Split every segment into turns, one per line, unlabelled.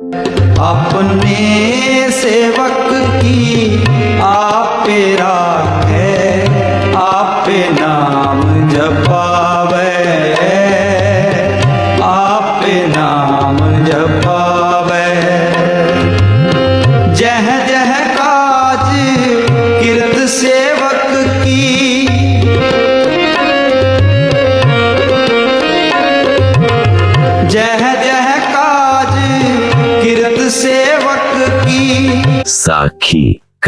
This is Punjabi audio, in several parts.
अपने सेवक की आपे राखे आपे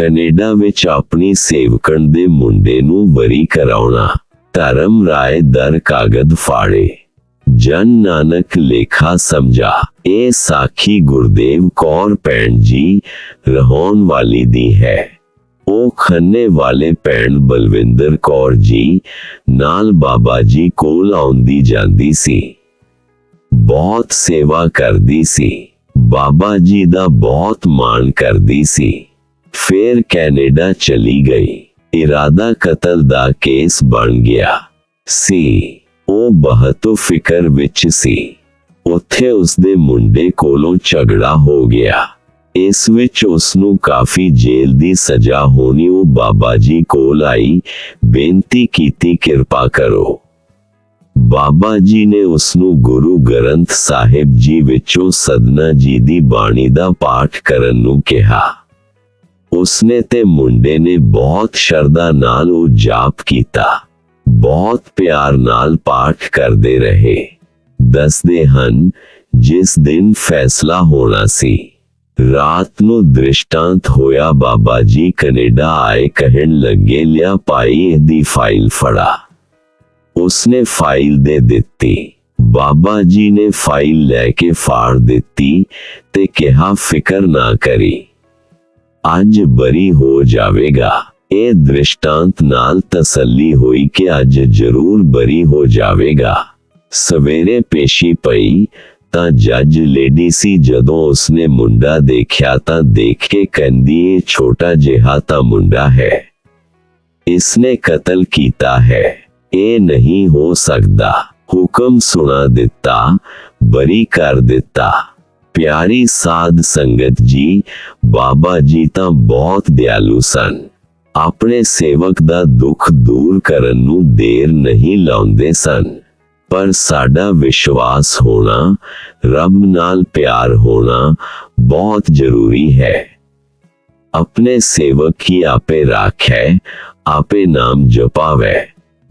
ਕੈਨੇਡਾ ਵਿੱਚ ਆਪਣੀ ਸੇਵਕਣ ਦੇ ਮੁੰਡੇ ਨੂੰ ਬਰੀ ਕਰਾਉਣਾ। ਧਰਮ ਰਾਏ ਦਰ ਕਾਗਦ ਫਾੜੇ। ਜਨ ਨਾਨਕ ਲੇਖਾ ਸਮਝਾ। ਇਹ ਸਾਖੀ ਗੁਰਦੇਵ ਕੌਰ ਭੈਣ ਜੀ ਰਹਾਉਣ ਵਾਲੀ ਦੀ ਹੈ। ਉਹ ਖੰਨੇ ਵਾਲੇ ਭੈਣ ਬਲਵਿੰਦਰ ਕੌਰ ਜੀ ਨਾਲ ਬਾਬਾ ਜੀ ਕੋਲ ਆਉਂਦੀ ਜਾਂਦੀ ਸੀ। ਬਹੁਤ ਸੇਵਾ ਕਰਦੀ ਸੀ। ਬਾਬਾ ਜੀ ਦਾ ਬਹੁਤ ਮਾਣ ਕਰਦੀ ਸੀ। ਫਿਰ ਕੈਨੇਡਾ ਚਲੀ ਗਈ। ਇਰਾਦਾ ਕਤਲ ਦਾ ਕੇਸ ਬਣ ਗਿਆ। ਸੀ, ਉਹ ਬਹੁਤ ਫਿਕਰ ਵਿੱਚ ਸੀ। ਉੱਥੇ ਉਸਦੇ ਮੁੰਡੇ ਕੋਲੋਂ ਝਗੜਾ ਹੋ ਗਿਆ। ਇਸ ਵਿੱਚ ਉਸ ਨੂੰ ਕਾਫੀ ਜੇਲ੍ਹ ਦੀ ਸਜ਼ਾ ਹੋਣੀ, ਉਹ ਬਾਬਾ ਜੀ ਕੋਲ ਆਈ, ਬੇਨਤੀ ਕੀਤੀ, ਕਿਰਪਾ ਕਰੋ। ਬਾਬਾ ਜੀ ਨੇ ਉਸ ਨੂੰ ਗੁਰੂ ਗ੍ਰੰਥ ਸਾਹਿਬ ਜੀ ਵਿੱਚੋਂ ਸਦਨਾ ਜੀ ਦੀ ਬਾਣੀ ਦਾ ਪਾਠ ਕਰਨ ਨੂੰ ਕਿਹਾ। ਉਸਨੇ ਤੇ ਮੁੰਡੇ ਨੇ ਬਹੁਤ ਸ਼ਰਧਾ ਨਾਲ ਉਹ ਜਾਪ ਕੀਤਾ ਬਹੁਤ ਪਿਆਰ ਨਾਲ ਪਾਠ ਕਰਦੇ ਰਹੇ ਦੱਸਦੇ ਹਨ ਜਿਸ ਦਿਨ ਫੈਸਲਾ ਹੋਣਾ ਸੀ ਰਾਤ ਨੂੰ ਦ੍ਰਿਸ਼ਟਾਂਤ ਹੋਇਆ ਬਾਬਾ ਜੀ ਕੈਨੇਡਾ ਆਏ ਕਹਿਣ ਲੱਗੇ ਲਿਆ ਭਾਈ ਇਹਦੀ ਫਾਈਲ ਫੜਾ ਉਸਨੇ ਫਾਈਲ ਦੇ ਦਿੱਤੀ ਬਾਬਾ ਜੀ ਨੇ ਫਾਈਲ ਲੈ ਕੇ ਫਾੜ ਦਿੱਤੀ ਤੇ ਕਿਹਾ ਫਿਕਰ ਨਾ ਕਰੀ ਅੱਜ ਬਰੀ ਹੋ ਜਾਵੇਗਾ ਇਹ ਦ੍ਰਿਸ਼ਟਾਂਤ ਨਾਲ ਤਸੱਲੀ ਹੋਈ ਕਿ ਅੱਜ ਜ਼ਰੂਰ ਬਰੀ ਹੋ ਜਾਵੇਗਾ ਸਵੇਰੇ ਪੇਸ਼ੀ ਪਈ ਤਾਂ ਜੱਜ ਲੇਡੀ ਸੀ ਜਦੋਂ ਉਸਨੇ ਮੁੰਡਾ ਦੇਖਿਆ ਤਾਂ ਦੇਖ ਕੇ ਕਹਿੰਦੀ ਇਹ ਛੋਟਾ ਜਿਹਾ ਤਾਂ ਮੁੰਡਾ ਹੈ ਇਸਨੇ ਕਤਲ ਕੀਤਾ ਹੈ ਇਹ ਨਹੀਂ ਹੋ ਸਕਦਾ ਹੁਕਮ ਸੁਣਾ ਦਿੱਤਾ ਬਰੀ ਕਰ ਦਿੱਤਾ ਪਿਆਰੀ ਸਾਧ ਸੰਗਤ ਜੀ, ਬਾਬਾ ਜੀ ਤਾਂ ਬਹੁਤ ਦਿਆਲੂ ਸਨ। ਆਪਣੇ ਸੇਵਕ ਦਾ ਦੁੱਖ ਦੂਰ ਕਰਨ ਨੂੰ ਦੇਰ ਨਹੀਂ ਲਾਉਂਦੇ ਸਨ। ਪਰ ਸਾਡਾ ਵਿਸ਼ਵਾਸ ਹੋਣਾ, ਰੱਬ ਨਾਲ ਪਿਆਰ ਹੋਣਾ ਬਹੁਤ ਜ਼ਰੂਰੀ ਹੈ। ਆਪਣੇ ਸੇਵਕ ਹੀ ਆਪੇ ਰਾਖੈ, ਆਪੇ ਨਾਮ ਜਪਾਵੇ।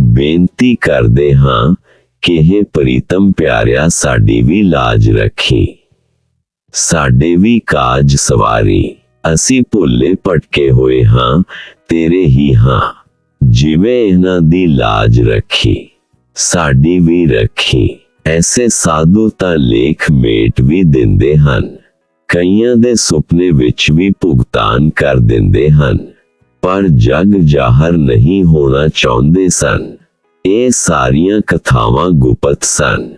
ਬੇਨਤੀ ਕਰਦੇ ਹਾਂ ਕਿ ਇਹ ਪ੍ਰੀਤਮ ਪਿਆਰਿਆ ਸਾਡੀ ਵੀ ਲਾਜ ਰੱਖੀ। ਸਾਡੇ ਵੀ ਕਾਜ ਸਵਾਰੀ। ਅਸੀਂ ਭੁੱਲੇ ਭਟਕੇ ਹੋਏ ਹਾਂ, ਤੇਰੇ ਹੀ ਹਾਂ। ਜਿਵੇਂ ਇਹਨਾਂ ਦੀ ਲਾਜ ਰੱਖੀ, ਸਾਡੀ ਵੀ ਰੱਖੀ। ਐਸੇ ਸਾਧੂ ਤਾਂ ਲੇਖ ਮੇਟ ਵੀ ਦਿੰਦੇ ਹਨ। ਕਈਆਂ ਦੇ ਸੁਪਨੇ ਵਿੱਚ ਵੀ ਭੁਗਤਾਨ ਕਰ ਦਿੰਦੇ ਹਨ। ਪਰ ਜਗ ਜਾਹਰ ਨਹੀਂ ਹੋਣਾ ਚਾਹੁੰਦੇ ਸਨ। ਇਹ ਸਾਰੀਆਂ ਕਥਾਵਾਂ ਗੁਪਤ ਸਨ।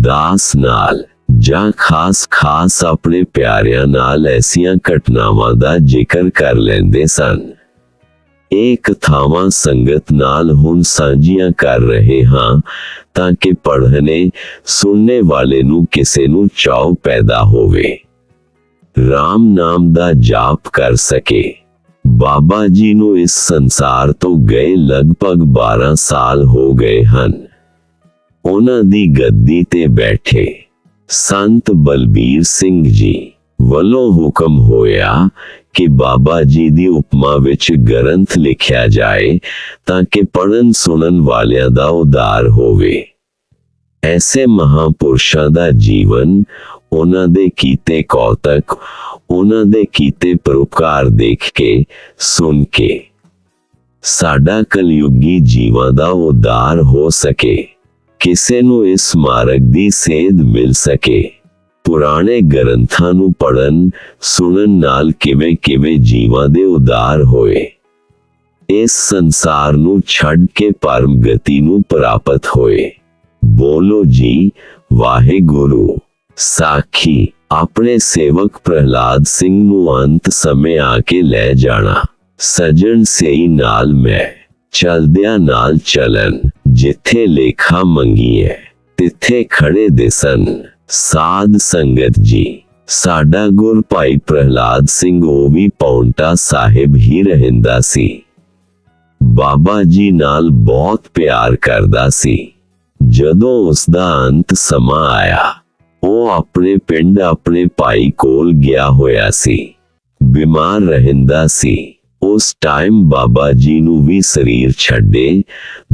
ਦਾਸ ਨਾਲ ਜਾਂ ਖਾਸ ਖਾਸ ਆਪਣੇ ਪਿਆਰਿਆਂ ਨਾਲ ਐਸੀਆਂ ਘਟਨਾਵਾਂ ਦਾ ਜ਼ਿਕਰ ਕਰ ਲੈਂਦੇ ਸਨ। ਇਹ ਕਥਾਵਾਂ ਸੰਗਤ ਨਾਲ ਹੁਣ ਸਾਂਝੀਆਂ ਕਰ ਰਹੇ ਹਾਂ ਤਾਂ ਕਿ ਪੜ੍ਹਨੇ, ਸੁਣਨੇ ਵਾਲੇ ਨੂੰ ਕਿਸੇ ਨੂੰ ਚਾਉ ਪੈਦਾ ਹੋਵੇ। RAM ਨਾਮ ਦਾ ਜਾਪ ਕਰ ਸਕੇ। ਬਾਬਾ ਜੀ ਨੂੰ ਇਸ ਸੰਸਾਰ ਤੋਂ ਗਏ ਲਗਭਗ 12 ਸਾਲ ਹੋ ਗਏ ਹਨ। ਉਹਨਾਂ ਦੀ ਗੱਦੀ ਤੇ ਬੈਠੇ। ਸੰਤ ਬਲਬੀਰ ਸਿੰਘ ਜੀ ਵੱਲੋਂ ਹੁਕਮ ਹੋਇਆ ਕਿ ਬਾਬਾ ਜੀ ਦੀ ਉਪਮਾ ਵਿੱਚ ਗ੍ਰੰਥ ਲਿਖਿਆ ਜਾਏ ਤਾਂ ਕਿ ਪੜਨ ਸੁਣਨ ਵਾਲਿਆਂ ਦਾ ਉਦਾਰ ਹੋਵੇ। ਐਸੇ ਮਹਾਪੁਰਸ਼ਾਂ ਦਾ ਜੀਵਨ, ਉਹਨਾਂ ਦੇ ਕੀਤੇ ਕੌਤਕ, ਉਹਨਾਂ ਦੇ ਕੀਤੇ ਪਰਉਪਕਾਰ ਦੇਖ ਕੇ, ਸੁਣ ਕੇ ਸਾਡਾ ਕਲਯੁਗੀ ਜੀਵਾਂ ਦਾ ਉਦਾਰ ਹੋ ਸਕੇ। ਕਿਸੇ ਨੂੰ ਇਸ ਮਾਰਗ ਦੀ ਸੇਧ ਮਿਲ ਸਕੇ। ਪੁਰਾਣੇ ਗ੍ਰੰਥਾਂ ਨੂੰ ਪੜਨ ਸੁਣਨ ਨਾਲ ਕਿਵੇਂ ਕਿਵੇਂ ਜੀਵਾਂ ਦੇ ਉਦਾਰ ਹੋਏ। ਇਸ ਸੰਸਾਰ ਨੂੰ ਛੱਡ ਕੇ ਪਰਮ ਗਤੀ ਨੂੰ ਪ੍ਰਾਪਤ ਹੋਏ। ਬੋਲੋ ਜੀ, ਵਾਹਿਗੁਰੂ। ਸਾਖੀ, ਆਪਣੇ ਸੇਵਕ ਪ੍ਰਹਲਾਦ ਸਿੰਘ ਨੂੰ ਅੰਤ ਸਮੇਂ ਆ ਕੇ ਲੈ ਜਾਣਾ। ਸਜਣ ਸਈ ਨਾਲ ਮੈਂ, ਚਲਦਿਆਂ ਨਾਲ ਚਲਨ। ਜਿੱਥੇ ਲੇਖਾ ਮੰਗੀਏ ਤਿੱਥੇ ਖੜੇ ਦਿਸਨ ਸਾਧ ਸੰਗਤ ਜੀ, ਸਾਡਾ ਗੁਰ ਭਾਈ ਪ੍ਰਹਿਲਾਦ ਸਿੰਘ ਉਹ ਵੀ ਪੌਂਟਾ ਸਾਹਿਬ ਹੀ ਰਹਿੰਦਾ ਸੀ। ਬਾਬਾ ਜੀ ਨਾਲ ਬਹੁਤ ਪਿਆਰ ਕਰਦਾ ਸੀ। ਜਦੋਂ ਉਸ ਦਾ ਅੰਤ ਸਮਾਂ ਆਇਆ, ਉਹ ਆਪਣੇ ਪਿੰਡ ਆਪਣੇ ਭਾਈ ਕੋਲ ਗਿਆ ਹੋਇਆ ਸੀ। ਬਿਮਾਰ ਰਹਿੰਦਾ ਸੀ। ਉਸ ਟਾਈਮ ਬਾਬਾ ਜੀ ਨੂੰ ਵੀ ਸਰੀਰ ਛੱਡੇ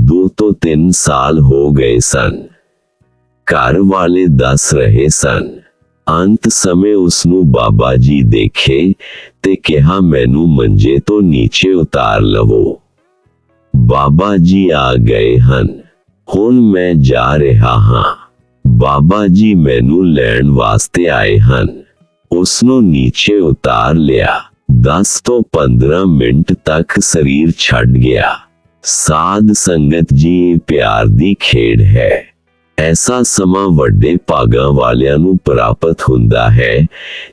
2 ਤੋਂ 3 ਸਾਲ ਹੋ ਗਏ ਸਨ। ਘਰ ਵਾਲੇ ਦੱਸ ਰਹੇ ਸਨ, ਅੰਤ ਸਮੇਂ ਉਸ ਨੂੰ ਬਾਬਾ ਜੀ ਦੇਖੇ ਤੇ ਕਿਹਾ, ਮੈਨੂੰ ਮੰਜੇ ਤੋਂ ਨੀਚੇ ਉਤਾਰ ਲਵੋ। ਬਾਬਾ ਜੀ ਆ ਗਏ ਹਨ, ਹੁਣ ਮੈਂ ਜਾ ਰਿਹਾ ਹਾਂ। ਬਾਬਾ ਜੀ ਮੈਨੂੰ ਲੈਣ ਵਾਸਤੇ ਆਏ ਹਨ। ਉਸ ਨੂੰ ਨੀਚੇ ਉਤਾਰ ਲਿਆ। 10 ਤੋਂ 15 ਮਿੰਟ ਤੱਕ ਸਰੀਰ ਛੱਡ ਗਿਆ। ਸਾਧ ਸੰਗਤ ਜੀ, ਪਿਆਰ ਦੀ ਖੇਡ ਹੈ। ਐਸਾ ਸਮਾਂ ਵੱਡੇ ਭਾਗਾਂ ਵਾਲਿਆਂ ਨੂੰ ਪ੍ਰਾਪਤ ਹੁੰਦਾ ਹੈ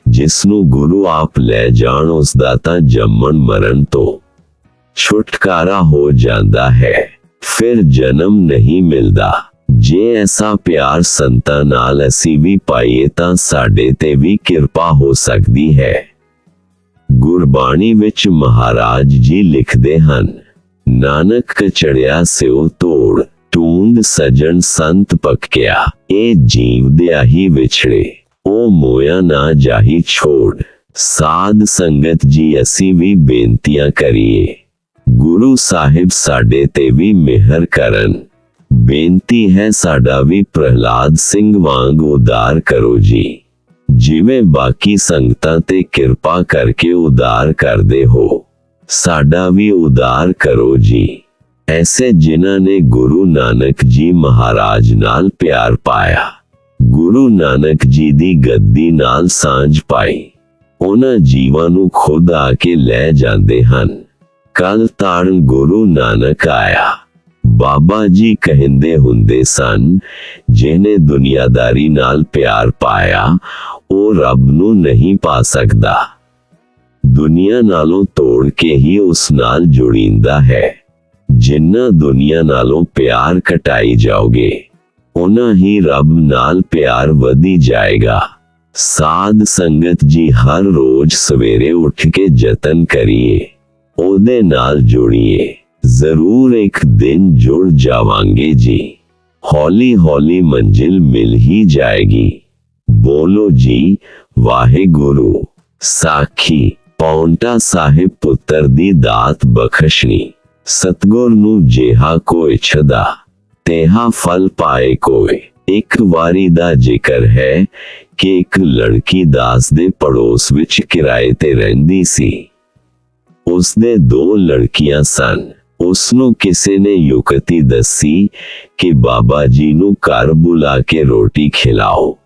ਜਿਸ ਨੂੰ ਗੁਰੂ ਆਪ ਲੈ ਜਾਣ ਉਸ ਦਾ ਤਾਂ ਜੰਮਣ ਮਰਨ ਤੋਂ ਛੁਟਕਾਰਾ ਹੋ ਜਾਂਦਾ ਹੈ। ਫਿਰ ਜਨਮ ਨਹੀਂ ਮਿਲਦਾ। ਜੇ ਐਸਾ ਪਿਆਰ ਸੰਤਾਂ ਨਾਲ ਅਸੀਂ ਵੀ ਪਾਈਏ ਤਾਂ ਸਾਡੇ ਤੇ ਵੀ ਕਿਰਪਾ ਹੋ ਸਕਦੀ ਹੈ। ਗੁਰਬਾਣੀ ਵਿੱਚ ਮਹਾਰਾਜ ਜੀ ਲਿਖਦੇ ਹਨ ਨਾਨਕ ਕਚੜਿਆ ਸਿਉ ਤੋੜ ਟੂੰਡ ਸਜਣ ਸੰਤ ਪੱਕਿਆ, ਇਹ ਜੀਵ ਦੇ ਵਿਛੜੇ, ਉਹ ਮੋਇਆ ਨਾ ਜਾਹੀ ਛੋੜ। ਸਾਧ ਸੰਗਤ ਜੀ, ਅਸੀਂ ਵੀ ਬੇਨਤੀਆਂ ਕਰੀਏ। ਗੁਰੂ ਸਾਹਿਬ ਸਾਡੇ ਤੇ ਵੀ ਮਿਹਰ ਕਰਨ। ਬੇਨਤੀ ਹੈ ਸਾਡਾ ਵੀ ਪ੍ਰਹਲਾਦ ਸਿੰਘ ਵਾਂਗ ਉਦਾਰ ਕਰੋ ਜੀ। ਜਿਵੇਂ ਬਾਕੀ ਸੰਗਤਾਂ ਤੇ ਕਿਰਪਾ ਕਰਕੇ ਉਦਾਰ ਕਰਦੇ ਹੋ। ਸਾਡਾ ਵੀ ਉਦਾਰ ਕਰੋ ਜੀ। ਐਸੇ ਜਿਨ੍ਹਾਂ ਨੇ ਗੁਰੂ ਨਾਨਕ ਜੀ ਮਹਾਰਾਜ ਨਾਲ ਪਿਆਰ ਪਾਇਆ, ਗੁਰੂ ਨਾਨਕ ਜੀ ਦੀ ਗੱਦੀ ਨਾਲ ਸਾਂਝ ਪਾਈ, ਉਹਨਾਂ ਜੀਵਾਂ ਨੂੰ ਖੁਦ ਆ ਕੇ ਲੈ ਜਾਂਦੇ ਹਨ। ਕੱਲ ਤਾਰਨ ਗੁਰੂ ਨਾਨਕ ਆਇਆ। ਬਾਬਾ ਜੀ ਕਹਿੰਦੇ ਹੁੰਦੇ ਸਨ, ਜਿਹਨੇ ਦੁਨੀਆਦਾਰੀ ਨਾਲ ਪਿਆਰ ਪਾਇਆ, ਉਹ ਰੱਬ ਨੂੰ ਨਹੀਂ ਪਾ ਸਕਦਾ। ਦੁਨੀਆ ਨਾਲੋਂ ਤੋੜ ਕੇ ਹੀ ਉਸ ਨਾਲ ਜੁੜਿੰਦਾ ਹੈ ਜਿੰਨਾ ਦੁਨੀਆ ਨਾਲੋਂ ਪਿਆਰ ਕਟਾਈ ਜਾਓਗੇ ਉਹਨਾਂ ਹੀ ਰੱਬ ਨਾਲ ਪਿਆਰ ਵਧੀ ਜਾਏਗਾ ਸਾਧ ਸੰਗਤ ਜੀ ਹਰ ਰੋਜ਼ ਸਵੇਰੇ ਉੱਠ ਕੇ ਯਤਨ ਕਰੀਏ ਉਹਦੇ ਨਾਲ ਜੁੜੀਏ ਜ਼ਰੂਰ ਇੱਕ ਦਿਨ ਜੁੜ ਜਾਵਾਂਗੇ ਜੀ ਹੌਲੀ ਹੌਲੀ ਮੰਜ਼ਿਲ ਮਿਲ ਹੀ ਜਾਏਗੀ ਬੋਲੋ ਜੀ ਵਾਹਿਗੁਰੂ ਸਾਖੀ ਪੌਂਟਾ ਸਾਹਿਬ ਪੁੱਤਰ ਦੀ ਦਾਤ ਬਖਸ਼ਣੀ। ਸਤਗੁਰ ਨੂੰ ਜਿਹਾ ਕੋਈ ਛਦਾ ਤੇਹਾ ਫਲ ਪਾਏ ਕੋਈ ਇੱਕ ਵਾਰੀ ਦਾ ਜ਼ਿਕਰ ਹੈ ਕਿ ਇੱਕ ਲੜਕੀ ਦਾਸ ਦੇ ਪੜੋਸ ਵਿੱਚ ਕਿਰਾਏ ਤੇ ਰਹਿੰਦੀ ਸੀ। ਉਸ ਦੇ ਦੋ ਲੜਕੀਆਂ ਸਨ। ਉਸ ਨੂੰ ਕਿਸੇ ਨੇ ਯੁਕਤੀ ਦੱਸੀ ਕਿ ਬਾਬਾ ਜੀ ਨੂੰ ਘਰ ਬੁਲਾ ਕੇ ਰੋਟੀ ਖਿਲਾਓ।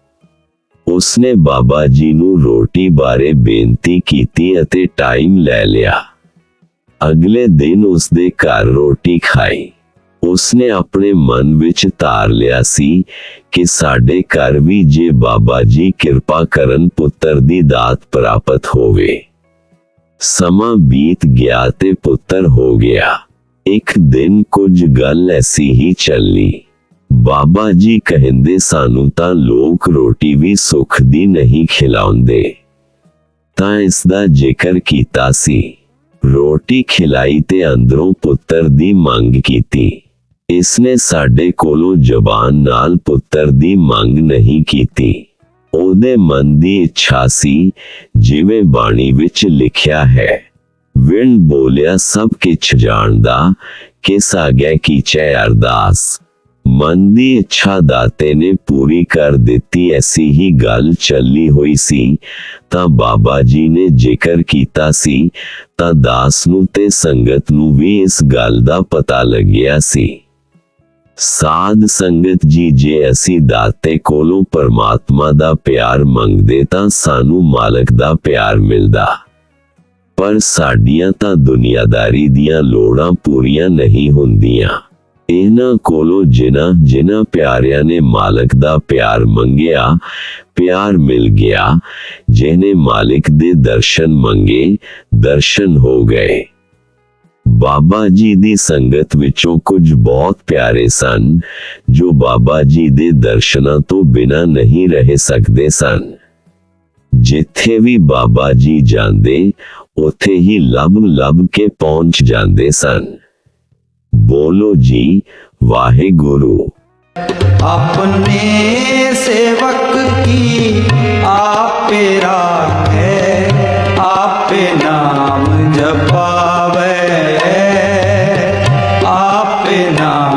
ਉਸਨੇ ਬਾਬਾ ਜੀ ਨੂੰ ਰੋਟੀ ਬਾਰੇ ਬੇਨਤੀ ਕੀਤੀ ਅਤੇ ਟਾਈਮ ਲੈ ਲਿਆ। ਅਗਲੇ ਦਿਨ ਉਸਦੇ ਘਰ ਰੋਟੀ ਖਾਈ। ਉਸਨੇ ਆਪਣੇ ਮਨ ਵਿੱਚ ਧਾਰ ਲਿਆ ਸੀ ਕਿ ਸਾਡੇ ਘਰ ਵੀ ਜੇ ਬਾਬਾ ਜੀ ਕਿਰਪਾ ਕਰਨ ਪੁੱਤਰ ਦੀ ਦਾਤ ਪ੍ਰਾਪਤ ਹੋਵੇ। ਸਮਾਂ ਬੀਤ ਗਿਆ ਤੇ ਪੁੱਤਰ ਹੋ ਗਿਆ। ਇੱਕ ਦਿਨ ਕੁਝ ਗੱਲ ਐਸੀ ਹੀ ਚੱਲੀ। ਬਾਬਾ ਜੀ ਕਹਿੰਦੇ ਸਾਨੂੰ ਤਾਂ ਲੋਕ ਰੋਟੀ ਵੀ ਸੁੱਖ ਦੀ ਨਹੀਂ ਖਿਲਾਉਂਦੇ। ਤਾਂ ਇਸ ਦਾ ਜ਼ਿਕਰ ਕੀਤਾ ਸੀ। ਰੋਟੀ ਖਿਲਾਈ ਤੇ ਅੰਦਰੋਂ ਪੁੱਤਰ ਦੀ ਮੰਗ ਕੀਤੀ। ਇਸ ਸਾਡੇ ਕੋਲੋਂ ਜ਼ਬਾਨ ਨਾਲ ਪੁੱਤਰ ਦੀ ਮੰਗ ਨਹੀਂ ਕੀਤੀ। ਉਹਦੇ ਮਨ ਦੀ ਇੱਛਾ ਸੀ, ਜਿਵੇਂ ਬਾਣੀ ਵਿੱਚ ਲਿਖਿਆ ਹੈ, ਵਿਣ ਬੋਲਿਆ ਸਭ ਕਿਛ ਜਾਣਦਾ, ਕਿਸ ਆਗਿਆ ਕੀਚੈ ਅਰਦਾਸ। ਮਨ ਦੀ ਇੱਛਾ ਦਾਤੇ ਨੇ ਪੂਰੀ ਕਰ ਦਿੱਤੀ, ਐਸੀ ਹੀ ਗੱਲ ਚੱਲੀ ਹੋਈ ਸੀ। ਤਾਂ ਬਾਬਾ ਜੀ ਨੇ ਜ਼ਿਕਰ ਕੀਤਾ ਸੀ, ਤਾਂ ਦਾਸ ਨੂੰ ਤੇ ਸੰਗਤ ਨੂੰ ਵੀ ਇਸ ਗੱਲ ਦਾ ਪਤਾ ਲੱਗਿਆ ਸੀ। ਸਾਧ ਸੰਗਤ ਜੀ, ਜੇ ਅਸੀਂ ਦਾਤੇ ਕੋਲੋਂ ਪਰਮਾਤਮਾ ਦਾ ਪਿਆਰ ਮੰਗਦੇ ਤਾਂ ਸਾਨੂੰ ਮਾਲਕ ਦਾ ਪਿਆਰ ਮਿਲਦਾ। ਪਰ ਸਾਡੀਆਂ ਤਾਂ ਦੁਨੀਆਦਾਰੀ ਦੀਆਂ ਲੋੜਾਂ ਪੂਰੀਆਂ ਨਹੀਂ ਹੁੰਦੀਆਂ। ਇਹਨਾਂ ਕੋਲੋਂ ਜਿਨ੍ਹਾਂ ਜਿਨ੍ਹਾਂ ਪਿਆਰਿਆਂ ਨੇ ਮਾਲਕ ਦਾ ਪਿਆਰ ਮੰਗਿਆ, ਪਿਆਰ ਮਿਲ ਗਿਆ, ਜਿਹਨੇ ਮਾਲਿਕ ਦੇ ਦਰਸ਼ਨ ਮੰਗੇ, ਦਰਸ਼ਨ ਹੋ ਗਏ। ਬਾਬਾ ਜੀ ਦੀ ਸੰਗਤ ਵਿੱਚੋਂ ਕੁਝ ਬਹੁਤ ਪਿਆਰੇ ਸਨ, ਜੋ ਬਾਬਾ ਜੀ ਦੇ ਦਰਸ਼ਨਾਂ ਤੋਂ ਬਿਨਾਂ ਨਹੀਂ ਰਹਿ ਸਕਦੇ ਸਨ। ਜਿੱਥੇ ਵੀ ਬਾਬਾ ਜੀ ਜਾਂਦੇ, ਉੱਥੇ ਹੀ ਲੱਭ ਲੱਭ ਕੇ ਪਹੁੰਚ ਜਾਂਦੇ ਸਨ। ਬੋਲੋ ਜੀ ਵਾਹਿਗੁਰੂ।
ਆਪਣੇ ਸੇਵਕ ਕੀ ਆਪੇ ਰਾਖੇ ਆਪੇ ਨਾਮ ਜਪਾਵੇ ਆਪੇ ਨਾਮ